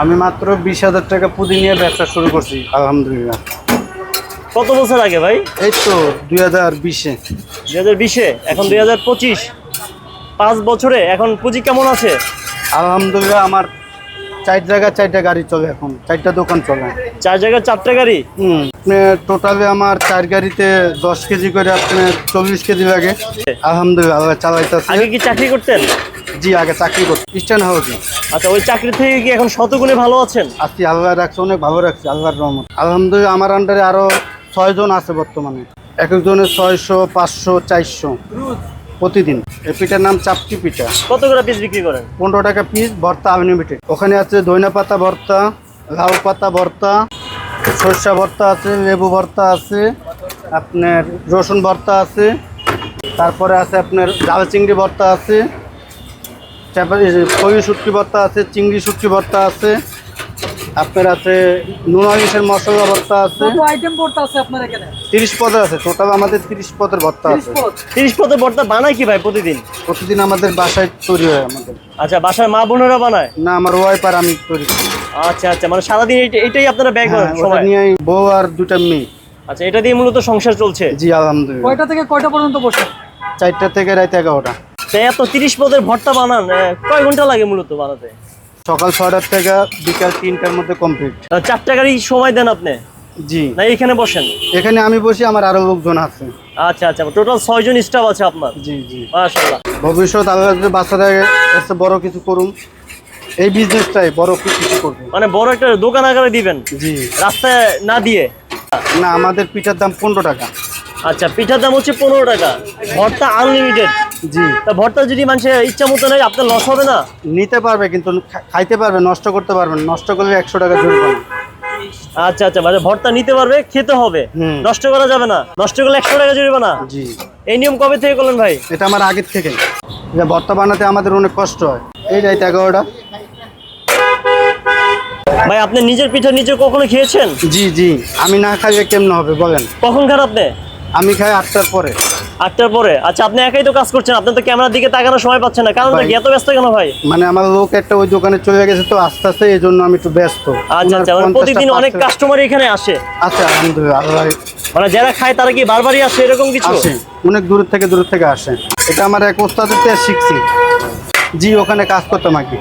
আমি মাত্র বিশ হাজার টাকা পুঁজি নিয়ে ব্যবসা শুরু করছি আলহামদুলিল্লাহ। কত বছর আগে ভাই? এই তো দুই হাজার বিশে। দুই হাজার বিশে? এখন দুই হাজার পঁচিশ। পাঁচ বছরে এখন পুঁজি কেমন আছে? আলহামদুলিল্লাহ আমার চার জায়গা চারটা গাড়ি চলে এখন চারটা দোকান চলে। চার জায়গায় চারটে গাড়ি? হুম টোটালে আমার চার গাড়িতে দশ কেজি করে আপনার চল্লিশ কেজি লাগে। আলহামদুলিল্লাহ আল্লাহ চালাইতেছে। আগে কি চাকরি করতেন? জি আগে চাকরি করছি। ইস্টার্ন হাউসে আচ্ছা ওই চাকরি থেকে কি এখন শতগুণে ভালো আছেন? আজকে আল্লাহ রাখছে অনেক ভালো রাখছে আল্লাহর রহমত। আলহামদুলিল্লাহ আমার আন্ডারে আরও ছয়জন আছে বর্তমানে। এক একজনের ছয়শো পাঁচশো চারশো প্রতিদিন। এই পিঠার নাম চাপটি পিঠা। কত করে পিস বিক্রি করেন? পনেরো টাকা পিস ভর্তা আনলিমিটেড ওখানে আছে ধইনা পাতা ভর্তা লাউ পাতা ভর্তা সর্ষা ভর্তা আছে লেবু ভর্তা আছে আপনার রসুন ভর্তা আছে তারপরে আছে আপনার ডাল চিংড়ি ভর্তা আছে তারপরে খই শুটকি ভর্তা আছে চিংড়ি শুটকি ভর্তা আছে আপনার আছে নুন ইলিশের মশলা ভর্তা আছে। কত আইটেম পড়তে আছে আপনার এখানে? তিরিশ পদের আছে টোটাল আমাদের তিরিশ পদের ভর্তা আছে। পদ? তিরিশ পথে ভর্তা বানায় কি ভাই প্রতিদিন? প্রতিদিন আমাদের বাসায় তৈরি হয় আমাদের। আচ্ছা বাসায় মা বোনেরা বানায়? না আমার ওয়াইপার আমি তৈরি করি। আচ্ছা আচ্ছা মানে সারাদিন এইটা- এইটাই আপনারা ব্যাগ হ্যাঁ, করেন ওটা নিয়ে বউ আর দুটা মেয়ে। আচ্ছা এটা দিয়ে মূলত সংসার চলছে? জি আলহামদুলিল্লাহ। কয়টা থেকে কয়টা পর্যন্ত বসে? চারটা থেকে রাত এগারোটা। এত তিরিশ পদের ভর্তা বানান কয় ঘণ্টা লাগে মূলত বানাতে? সকাল ছয়টার থেকে বিকাল তিনটার মধ্যে কমপ্লিট চারটা গাড়ি সময় দেন আপনি? জি। না এখানে বসেন? এখানে আমি বসি আমার আরও লোকজন আছে। আচ্ছা আচ্ছা টোটাল ছয়জন স্টাফ আছে আপনার? জি জি। মাশাআল্লাহ। ভবিষ্যৎ আল্লাহ বাচ্চারা এসে বড় কিছু করুন এই বিজনেসটাই বড় কিছু করবে। মানে বড় একটা দোকান আকারে দিবেন? জি। রাস্তায় না দিয়ে? না আমাদের পিঠার দাম পনেরো টাকা। আচ্ছা পিঠার দাম হচ্ছে পনেরো টাকা। ভর্তা আনলিমিটেড জি। তা ভর্তা যদি মানুষের ইচ্ছা মতো নেই আপনার লস হবে না? নিতে পারবে কিন্তু খাইতে পারবে নষ্ট করতে পারবে না। নষ্ট করলে একশো টাকা জরিমানা আচ্ছা আচ্ছা মানে ভর্তা নিতে পারবে খেতে হবে। নষ্ট করা যাবে না। নষ্ট করলে একশো টাকা জরিমানা জি। এই নিয়ম কবে থেকে করলেন ভাই? এটা আমার আগের থেকে। যে ভর্তা বানাতে আমাদের অনেক কষ্ট হয়। এই রাইতে এগারোটা। ভাই আপনি নিজের পিঠা নিজে কখনো খেয়েছেন? জি জি। আমি না খাইলে কেমন হবে বলেন। কখন খান আপনি? আমি খাই আটটার পরে। আটটার পরে? আচ্ছা আপনি একাই তো কাজ করছেন আপনি তো ক্যামেরার দিকে তাকানোর সময় পাচ্ছেন না। কারণ এত ব্যস্ত কেন ভাই? মানে আমার লোক একটা ওই দোকানে চলে গেছে তো আস্তে আস্তে এই জন্য আমি একটু ব্যস্ত। আচ্ছা আচ্ছা মানে 50টা প্রতিদিন অনেক কাস্টমার এখানে আসে। আচ্ছা আলহামদুলিল্লাহ মানে যারা খায় তারা কি বারবারই আসে এরকম কিছু? আসে অনেক দূর থেকে দূর থেকে আসে। এটা আমার এক ওস্তাদের শিখছি। জি ওখানে কাজ করতাম আর কি।